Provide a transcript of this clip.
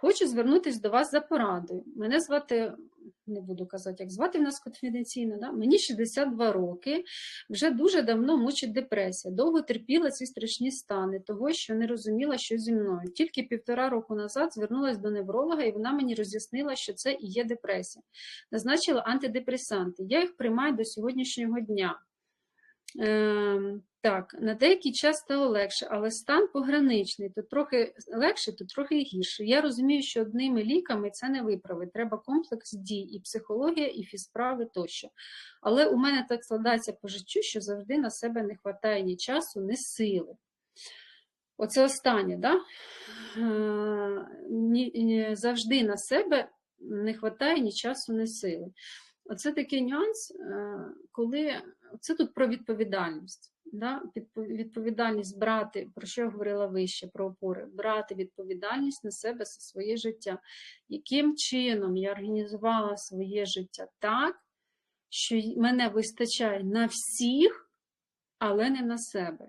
Хочу звернутися до вас за порадою. Мене звати, не буду казати, як звати в нас конфіденційно, да? мені 62 роки, вже дуже давно мучить депресія. Довго терпіла ці страшні стани, того, що не розуміла, що зі мною. Тільки півтора року назад звернулася до невролога, і вона мені роз'яснила, що це і є депресія. Назначила антидепресанти. Я їх приймаю до сьогоднішнього дня. Ем, так, на деякий час стало легше, але стан пограничний, то трохи легше, то трохи гірше. Я розумію, що одними ліками це не виправить. Треба комплекс дій, і психологія, і фізправи тощо. Але у мене так складається по життю, що завжди на себе не вистачає ні часу, ні сили. Оце останнє, да? Е, завжди на себе не вистачає ні часу, ні сили. Оце такий нюанс, е, коли це тут про відповідальність. Да? Відповідальність брати, про що я говорила вище, про опори, брати відповідальність на себе за своє життя. Яким чином я організувала своє життя так, що мене вистачає на всіх, але не на себе.